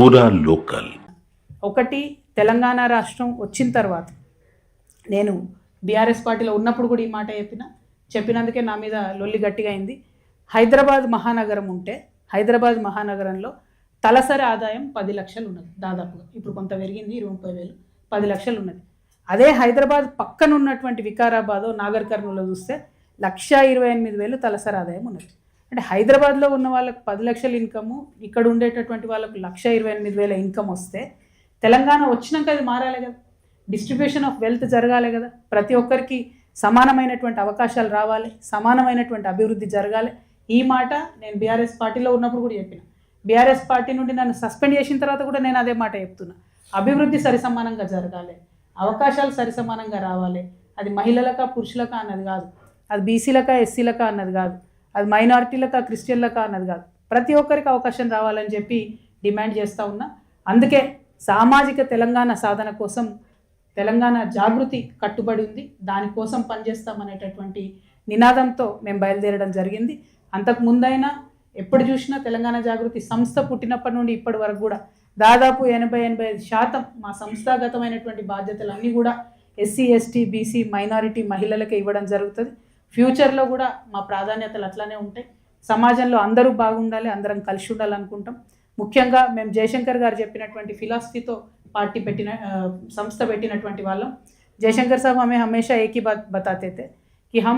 పూరా లోకల్. ఒకటి తెలంగాణ రాష్ట్రం వచ్చిన తర్వాత నేను బీఆర్ఎస్ పార్టీలో ఉన్నప్పుడు కూడా ఈ మాట చెప్పిన. చెప్పినందుకే నా మీద లొల్లి గట్టిగా అయింది. హైదరాబాద్ మహానగరం ఉంటే హైదరాబాద్ మహానగరంలో తలసరి ఆదాయం పది లక్షలు ఉన్నది దాదాపుగా. ఇప్పుడు కొంత పెరిగింది ఇరవై ముప్పై వేలు పది లక్షలు ఉన్నది. అదే హైదరాబాద్ పక్కన ఉన్నటువంటి వికారాబాదో నాగర్ కర్నూలో చూస్తే లక్ష ఇరవై ఎనిమిది వేలు తలసరి ఆదాయం ఉన్నది. అంటే హైదరాబాద్లో ఉన్న వాళ్ళకు పది లక్షల ఇన్కము ఇక్కడ ఉండేటటువంటి వాళ్ళకు లక్ష ఇరవై ఎనిమిది వేల ఇన్కమ్ వస్తే తెలంగాణ వచ్చినాక అది మారాలి కదా. డిస్ట్రిబ్యూషన్ ఆఫ్ వెల్త్ జరగాలి కదా. ప్రతి ఒక్కరికి సమానమైనటువంటి అవకాశాలు రావాలి సమానమైనటువంటి అభివృద్ధి జరగాలి. ఈ మాట నేను బీఆర్ఎస్ పార్టీలో ఉన్నప్పుడు కూడా చెప్పిన. బీఆర్ఎస్ పార్టీ నుండి నన్ను సస్పెండ్ చేసిన తర్వాత కూడా నేను అదే మాట చెప్తున్నా. అభివృద్ధి సరిసమానంగా జరగాలి. అవకాశాలు సరిసమానంగా రావాలి. అది మహిళలకా పురుషులకా అన్నది కాదు. అది బీసీలకా ఎస్సీలకా అన్నది కాదు. అది మైనారిటీలకు క్రిస్టియన్లకా అన్నది కాదు. ప్రతి ఒక్కరికి అవకాశం రావాలని చెప్పి డిమాండ్ చేస్తూ ఉన్నా. అందుకే సామాజిక తెలంగాణ సాధన కోసం తెలంగాణ జాగృతి కట్టుబడి ఉంది. దానికోసం పనిచేస్తామనేటటువంటి నినాదంతో మేము బయలుదేరడం జరిగింది. అంతకు ముందైనా ఎప్పుడు చూసినా తెలంగాణ జాగృతి సంస్థ పుట్టినప్పటి నుండి ఇప్పటి వరకు కూడా దాదాపు ఎనభై ఎనభై ఐదు శాతం మా సంస్థాగతమైనటువంటి బాధ్యతలన్నీ కూడా ఎస్సీ ఎస్టీ బీసీ మైనారిటీ మహిళలకే ఇవ్వడం జరుగుతుంది. ఫ్యూచర్లో కూడా మా ప్రాధాన్యతలు అట్లానే ఉంటాయి సమాజంలో అందరూ బాగుండాలి అందరం కలిసి ఉండాలనుకుంటాం ముఖ్యంగా మేము జయశంకర్ గారు చెప్పినటువంటి ఫిలాసఫీతో పార్టీ పెట్టిన ఆ, సంస్థ పెట్టినటువంటి వాళ్ళం जयशंकर साहब हमें हमेशा एक ही बात बताते थे कि हम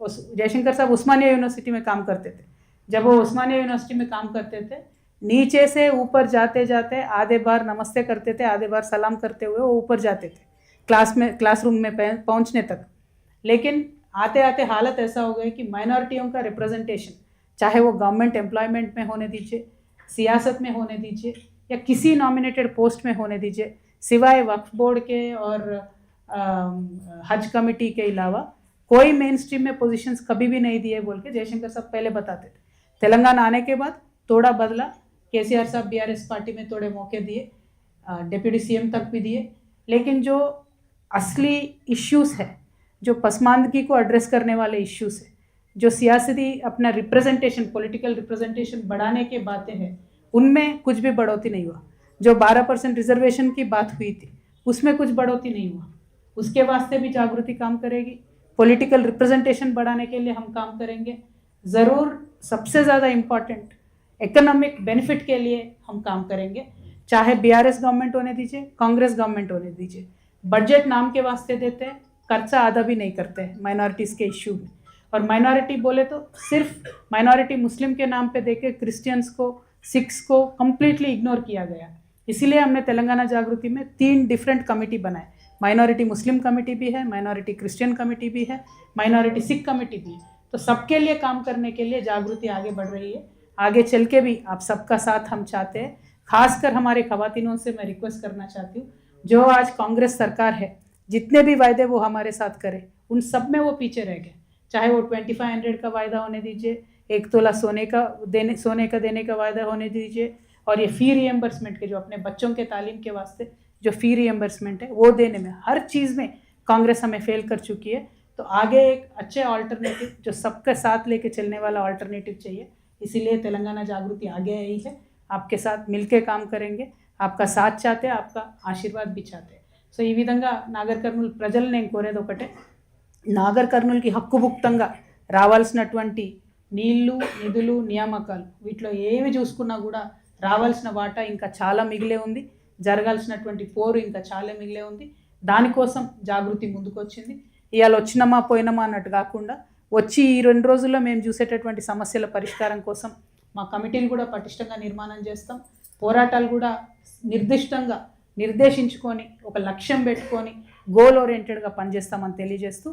उस जयशंकर साहब उस्मानिया यूनिवर्सिटी में काम करते थे जब वो उस्मानिया यूनिवर्सिटी में काम करते थे नीचे से ऊपर जाते जाते आधे बार नमस्ते करते थे आधे बार सलाम करते हुए वो ऊपर जाते थे क्लास में क्लासरूम में पह- पहुंचने तक लेकिन आते आते हालत ऐसा हो गया कि माइनॉरिटियों का रिप्रेजेंटेशन चाहे वो गवर्नमेंट एम्प्लॉयमेंट में होने दीजिए सियासत में होने दीजिए या किसी नॉमिनेटेड पोस्ट में होने दीजिए सिवाय वक्फ बोर्ड के और अम, हज कमेटी के अलावा कोई मेन स्ट्रीम में पोजीशंस कभी भी नहीं दिए बोल के जयशंकर साहब पहले बताते थे। तेलंगाना आने के बाद थोड़ा बदला के सी आर साहब बी आर एस पार्टी में थोड़े मौके दिए डिप्यूटी सीएम तक भी दिए लेकिन जो असली इश्यूज़ है जो पसमानदगी को एड्रेस करने वाले इश्यूज़ है, जो सियासती अपना रिप्रेजेंटेशन पॉलिटिकल रिप्रेजेंटेशन बढ़ाने के बातें हैं, उनमें कुछ भी बढ़ोतरी नहीं हुआ। जो 12 परसेंट रिजर्वेशन की बात हुई थी, उसमें कुछ बढ़ोतरी नहीं हुआ। उसके वास्ते भी जागृति काम करेगी। पॉलिटिकल रिप्रेजेंटेशन बढ़ाने के लिए हम काम करेंगे। ज़रूर सबसे ज़्यादा इंपॉर्टेंट इकोनॉमिक बेनिफिट के लिए हम काम करेंगे। चाहे बीआरएस गवर्नमेंट होने दीजिए कांग्रेस गवर्नमेंट होने दीजिए। बजट नाम के वास्ते देते हैं। खर्चा आधा भी नहीं करते हैं माइनॉरिटीज़ के इश्यू में। और माइनॉरिटी बोले तो सिर्फ़ माइनॉरिटी मुस्लिम के नाम पे देके क्रिश्चियंस को सिख्स को कम्प्लीटली इग्नोर किया गया। इसीलिए हमने तेलंगाना जागृति में तीन डिफरेंट कमेटी बनाए। माइनॉरिटी मुस्लिम कमेटी भी है माइनॉरिटी क्रिश्चियन कमेटी भी है माइनॉरिटी सिख कमेटी भी है। तो सबके लिए काम करने के लिए जागृति आगे बढ़ रही है। आगे चल के भी आप सबका साथ हम चाहते हैं। खासकर हमारे खवातीनों से मैं रिक्वेस्ट करना चाहती हूँ, जो आज कांग्रेस सरकार है जितने भी वायदे वो हमारे साथ करे, उन सब में वो पीछे रह गए। चाहे वो ट्वेंटी फाइव हंड्रेड का वायदा होने दीजिए, एक तोला सोने का देने, सोने का देने का वायदा होने दीजिए, और ये फ़ी रीएम्बर्समेंट के जो अपने बच्चों के तालीम के वास्ते जो फ़ी रीएम्बर्समेंट है, वो देने में, हर चीज़ में कांग्रेस हमें फेल कर चुकी है। तो आगे एक अच्छे ऑल्टरनेटिव जो सबके साथ लेके चलने वाला ऑल्टरनेटिव चाहिए, इसीलिए तेलंगाना जागृति आगे आई है। आपके साथ मिलके काम करेंगे, आपका साथ चाहते हैं, आपका आशीर्वाद भी चाहते हैं। సో ఈ విధంగా నాగర్ కర్నూలు ప్రజలు నేను కోరేది ఒకటే నాగర్ కర్నూలుకి హక్కుభుక్తంగా రావాల్సినటువంటి నీళ్ళు నిధులు నియామకాలు వీటిలో ఏవి చూసుకున్నా కూడా రావాల్సిన వాటా ఇంకా చాలా మిగిలే ఉంది. జరగాల్సినటువంటి పోరు ఇంకా చాలా మిగిలే ఉంది. దానికోసం జాగృతి ముందుకొచ్చింది. ఇవాళ వచ్చినమా పోయినమా అన్నట్టు కాకుండా వచ్చి ఈ రెండు రోజుల్లో మేము చూసేటటువంటి సమస్యల పరిష్కారం కోసం మా కమిటీలు కూడా పటిష్టంగా నిర్మాణం చేస్తాం. పోరాటాలు కూడా నిర్దిష్టంగా నిర్దేశించుకొని ఒక లక్ష్యం పెట్టుకొని గోల్ ఓరియంటెడ్గా పనిచేస్తామని తెలియజేస్తూ